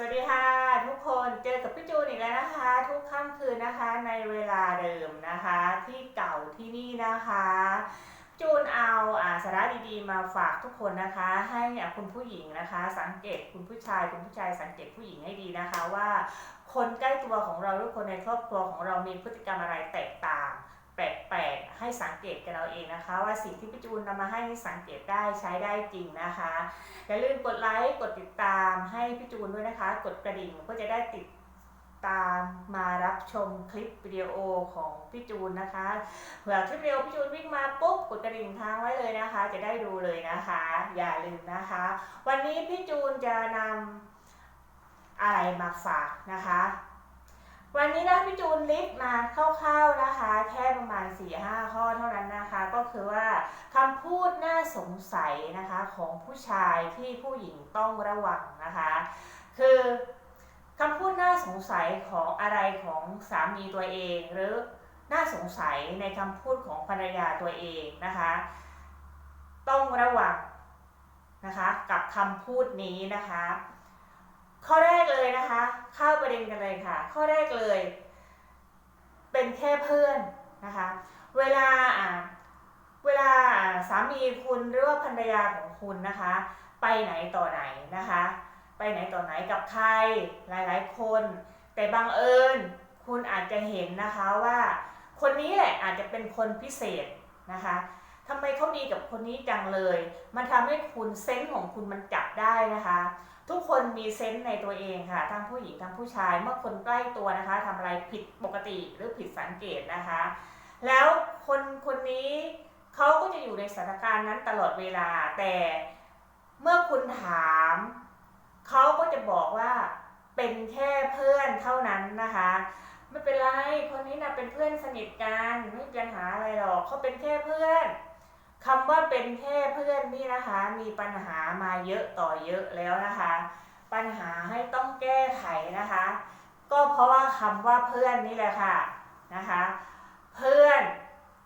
สวัสดีค่ะทุกคนเจอกับพี่จูนอีกแล้วนะคะ ทุกค่ำคืนนะคะในเวลาเดิมนะคะ ที่เก่าที่นี่นะคะ จูนเอาอาสาระดีๆ มาฝากทุกคนนะคะ ให้คุณผู้หญิงนะคะ สังเกตคุณผู้ชายคุณผู้ชายสังเกตผู้หญิงให้ดีนะคะว่าคนใกล้ตัวของเราหรือคนในครอบครัวของเรามีพฤติกรรมอะไรแตกต่าง แปลกๆ ให้สังเกตกันเราเองนะคะ ว่าสิ่งที่พี่จูนนำมาให้นี่สังเกตได้ใช้ได้จริงนะคะอย่าลืมกดไลค์กดติดตามให้พี่จูนด้วยนะคะ กดกระดิ่งเพื่อจะได้ติดตามมารับชมคลิปวิดีโอของพี่จูนนะคะเผื่อคลิปวิดีโอพี่จูนวิ่งมาปุ๊บกดกระดิ่งค้างไว้เลยนะคะ จะได้ดูเลยนะคะ อย่าลืมนะคะ วันนี้พี่จูนจะนำอะไรมาฝากนะคะ วันนี้นะพี่จูนลิสต์มาคร่าวๆนะคะ แค่ประมาณ 4-5 ข้อเท่านั้นนะคะ ก็คือว่าคำพูดน่าสงสัยนะคะของผู้ชายที่ผู้หญิงต้องระวังนะคะ คือคำพูดน่าสงสัยของอะไรของสามีตัวเอง หรือน่าสงสัยในคำพูดของภรรยาตัวเองนะคะ ต้องระวังนะคะกับคำพูดนี้นะคะ ข้อแรกเลยนะคะ เข้าประเด็นกันเลยค่ะ ข้อแรกเลย เป็นแค่เพื่อนนะคะ เวลาอ่าเวลาสามีคุณหรือว่าภรรยาของคุณนะคะ ไปไหนต่อไหนนะคะ ไปไหนต่อไหนกับใครหลายๆ คน แต่บังเอิญคุณอาจจะเห็นนะคะว่า คนนี้แหละอาจจะเป็นคนพิเศษนะคะ ทำไมเขาดีกับคนนี้จังเลย มันทำให้คุณเซนส์ของคุณมันจับได้นะคะ ทุกคนมีเซนส์ในตัวเองค่ะ ทั้งผู้หญิงทั้งผู้ชาย เมื่อคนใกล้ตัวนะคะทำอะไรผิดปกติหรือผิดสังเกตนะคะ แล้วคนคนนี้เขาก็จะอยู่ในสถานการณ์นั้นตลอดเวลา แต่เมื่อคุณถามเขาก็จะบอกว่าเป็นแค่เพื่อนเท่านั้นนะคะไม่เป็นไร คนนี้นะเป็นเพื่อนสนิทกันไม่มีปัญหาอะไรหรอกเขาเป็นแค่เพื่อน ว่าเป็นแค่เพื่อนนี่นะคะ มีปัญหามาเยอะต่อเยอะแล้วนะคะ ปัญหาให้ต้องแก้ไขนะคะ ก็เพราะว่าคำว่าเพื่อนนี่แหละค่ะนะคะ เพื่อน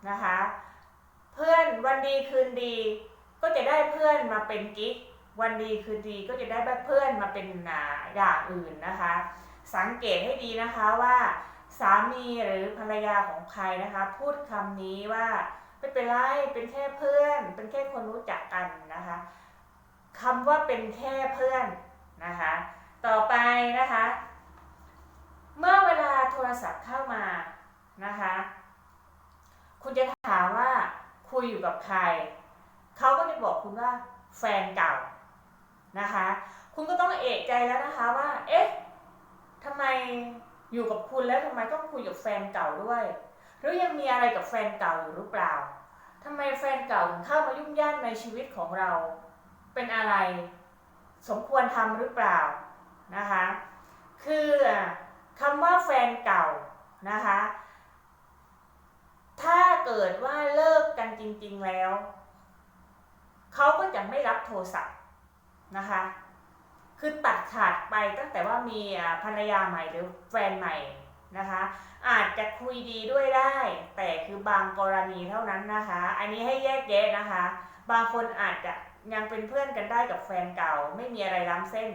นะคะ เพื่อนวันดีคืนดี ก็จะได้เพื่อนมาเป็นกิ๊กวันดีคืนดีก็จะได้เพื่อนมาเป็นอ่าอย่างอื่นนะคะ สังเกตให้ดีนะคะว่า สามีหรือภรรยาของใครนะคะ พูดคำนี้ว่า ไม่เป็นไรเป็นแค่เพื่อน เป็นแค่คนรู้จักกันนะคะคำว่าเป็นแค่เพื่อนนะคะต่อไปนะคะ เมื่อเวลาโทรศัพท์เข้ามานะคะ คุณจะถามว่าคุยอยู่กับใคร เขาก็จะบอกคุณว่าแฟนเก่านะคะ คุณก็ต้องเอกใจแล้วนะคะว่า เอ๊ะทำไมอยู่กับคุณแล้วทำไมต้องคุยกับแฟนเก่าด้วย หรือยังมีอะไรกับแฟนเก่าอยู่หรือเปล่าทำไมแฟนเก่าถึงเข้ามายุ่งย่ามในชีวิตของเรา เป็นอะไรสมควรทำหรือเปล่านะคะ คือคำว่าแฟนเก่านะคะ ถ้าเกิดว่าเลิกกันจริง ๆแล้วเขาก็จะไม่รับโทรศัพท์นะคะ คือตัดขาดไปตั้งแต่ว่ามีภรรยาใหม่หรือแฟนใหม่ นะคะ อาจจะคุยดีด้วยได้ แต่คือบางกรณีเท่านั้นนะคะ อันนี้ให้แยกแยะนะคะ บางคนอาจจะยังเป็นเพื่อนกันได้กับแฟนเก่า ไม่มีอะไรล้ำเส้น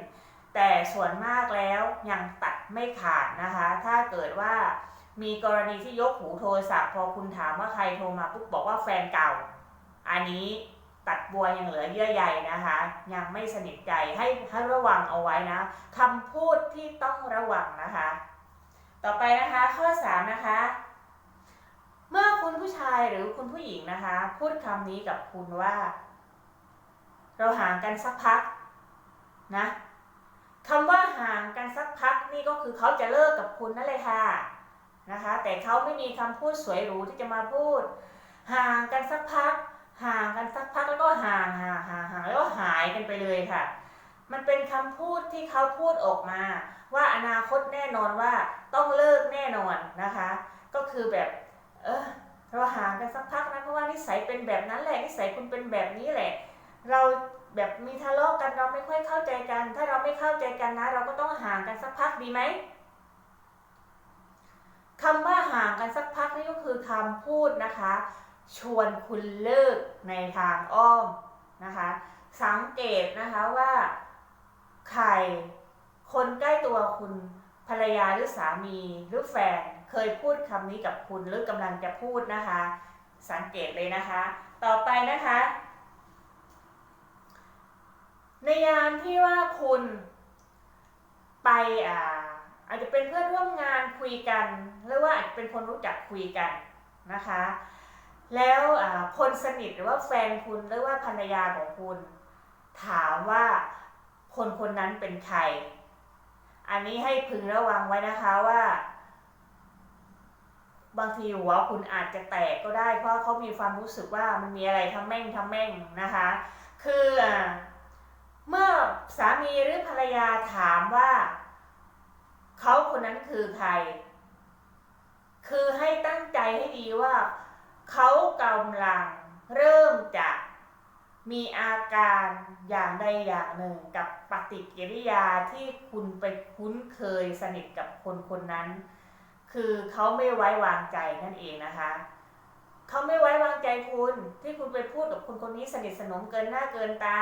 แต่ส่วนมากแล้วยังตัดไม่ขาดนะคะ ถ้าเกิดว่ามีกรณีที่ยกหูโทรศัพท์พอคุณถามว่าใครโทรมาปุ๊บบอกว่าแฟนเก่า อันนี้ตัดบัวยังเหลือเยื่อใยนะคะ ยังไม่สนิทใจให้ให้ระวังเอาไว้นะคำพูดที่ต้องระวังนะคะ ต่อไปนะคะข้อ 3 นะคะ เมื่อคุณผู้ชายหรือคุณผู้หญิงนะคะ พูดคำนี้กับคุณว่า เราห่างกันสักพักนะคำว่าห่างกันสักพักนี่ก็คือเขาจะเลิกกับคุณนั่นเลยค่ะนะคะ แต่เขาไม่มีคำพูดสวยหรูที่จะมาพูด ห่างกันสักพัก ห่างกันสักพักแล้วก็ห่างห่างห่างห่างแล้วก็หายกันไปเลยค่ะ มันเป็นคำพูดที่เขาพูดออกมา ว่าอนาคตแน่นอนว่าต้องเลิกแน่นอนนะคะ ก็คือแบบเออเราห่างกันสักพักนะเพราะว่านิสัยเป็นแบบนั้นแหละนิสัยคุณเป็นแบบนี้แหละ เราแบบมีทะเลาะกันเราไม่ค่อยเข้าใจกัน ถ้าเราไม่เข้าใจกันนะ เราก็ต้องห่างกันสักพักดีไหมคำว่าห่างกันสักพักนี่ก็คือคำพูดนะคะ ชวนคุณเลิกในทางอ้อมนะคะ สังเกตนะคะว่า ใคร คนใกล้ตัวคุณภรรยาหรือสามีหรือแฟนเคยพูดคำนี้กับคุณหรือกำลังจะพูดนะคะ สังเกตเลยนะคะ ต่อไปนะคะ ในยามที่ว่าคุณไปอ่าอาจจะเป็นเพื่อนร่วมงานคุยกัน หรือว่าอาจจะเป็นคนรู้จักคุยกันนะคะ แล้วคนสนิทหรือว่าแฟนคุณหรือว่าภรรยาของคุณ ถามว่า คนคนนั้นเป็นใคร อันนี้ให้พึงระวังไว้นะคะว่า บางทีหัวคุณอาจจะแตกก็ได้ เพราะเขามีความรู้สึกว่ามันมีอะไรทำแม่งทำแม่งนะคะ คือเมื่อสามีหรือภรรยาถามว่าเขาคนนั้นคือใคร คือให้ตั้งใจให้ดีว่าเขากำลังเริ่ม มีอาการอย่างใดอย่างหนึ่งกับปฏิกิริยาที่คุณไปคุ้นเคยสนิทกับคนคนนั้น คือเขาไม่ไว้วางใจนั่นเองนะคะเขาไม่ไว้วางใจคุณที่คุณไปพูดกับคนคนนี้สนิทสนมเกินหน้าเกินตา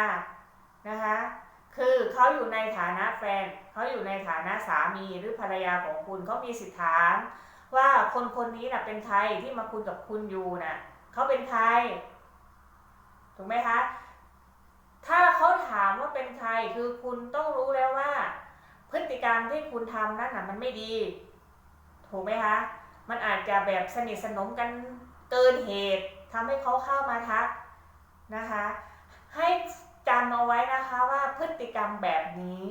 นะคะคือเขาอยู่ในฐานะแฟนเขาอยู่ในฐานะสามีหรือภรรยาของคุณเขามีสิทธิ์ถามว่าคนคนนี้น่ะเป็นใครที่มาคุยกับคุณอยู่น่ะเขาเป็นใคร ถูกไหมคะ ถ้าเขาถามว่าเป็นใครคือคุณต้องรู้แล้วว่า พฤติกรรมที่คุณทำนั่นน่ะมันไม่ดี ถูกไหมคะ มันอาจจะแบบสนิทสนมกันเกินเหตุทำให้เขาเข้ามาทักนะคะ ให้จำเอาไว้นะคะว่าพฤติกรรมแบบนี้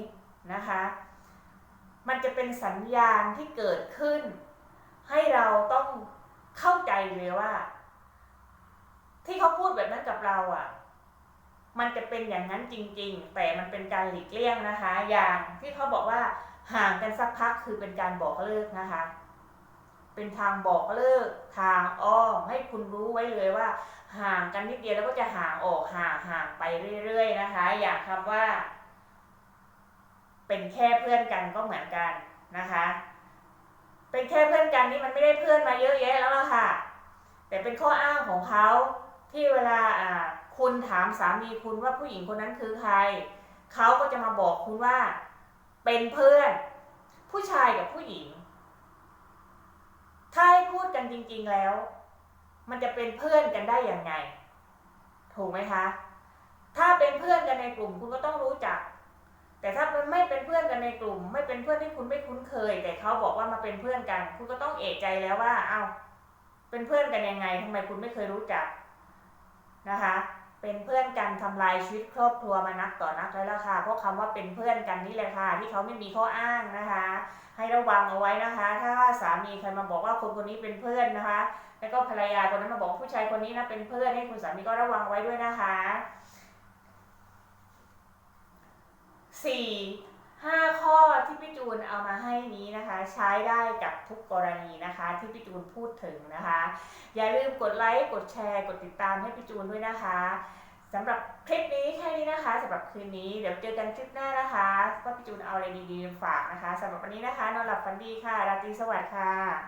นะคะ มันจะเป็นสัญญาณที่เกิดขึ้น ให้เราต้องเข้าใจเลยว่า ที่เขาพูดแบบนั้นกับเราอะ มันจะเป็นอย่างนั้นจริง ๆ แต่มันเป็นการหลีกเลี่ยงนะคะ อย่างที่เขาบอกว่าห่างกันสักพักคือเป็นการบอกเลิกนะคะ เป็นทางบอกเลิก ทางอ้อมให้คุณรู้ไว้เลยว่า ห่างกันนิดเดียวแล้วก็จะห่างออกห่างห่างไปเรื่อย ๆ นะคะ อยากคำว่า เป็นแค่เพื่อนกันก็เหมือนกันนะคะ เป็นแค่เพื่อนกันนี่มันไม่ได้เพื่อนมาเยอะแยะแล้วล่ะค่ะ แต่เป็นข้ออ้างของเขา ที่เวลาคุณถามสามีคุณว่าผู้หญิงคนนั้นคือใคร เขาก็จะมาบอกคุณว่า เป็นเพื่อน ผู้ชายกับผู้หญิง ถ้าให้พูดกันจริง ๆแล้ว มันจะเป็นเพื่อนกันได้ยังไง ถูกไหมคะ ถ้าเป็นเพื่อนกันในกลุ่มคุณก็ต้องรู้จัก แต่ถ้ามันไม่เป็นเพื่อนกันในกลุ่ม ไม่เป็นเพื่อนที่คุณไม่คุ้นเคย แต่เขาบอกว่ามาเป็นเพื่อนกัน คุณก็ต้องเอกใจแล้วว่า เอา้าเป็นเพื่อนกันยังไงทำไมคุณไม่เคยรู้จัก นะคะ เป็นเพื่อนกันทำลายชีวิตครอบครัวมานักต่อนักแล้วล่ะค่ะเพราะคำว่าเป็นเพื่อนกันนี่แหละค่ะ ที่เขาไม่มีข้ออ้างนะคะ ให้ระวังเอาไว้นะคะ ถ้าสามีใครมาบอกว่าคนคนนี้เป็นเพื่อนนะคะ แล้วก็ภรรยาคนนั้นมาบอกผู้ชายคนนี้นะเป็นเพื่อนให้คุณสามีก็ระวังไว้ด้วยนะคะสี่ ห้าข้อที่พี่จูนเอามาให้นี้นะคะ ใช้ได้กับทุกกรณีนะคะ ที่พี่จูนพูดถึงนะคะ อย่าลืมกดไลค์กดแชร์ กดติดตามให้พี่จูนด้วยนะคะสำหรับคลิปนี้แค่นี้นะคะสำหรับคืนนี้เดี๋ยวเจอกันคลิปหน้านะคะว่าพี่จูนเอาอะไรดีๆฝากนะคะสำหรับวันนี้นะคะนอนหลับฝันดีค่ะ ราตรีสวัสดิ์ค่ะ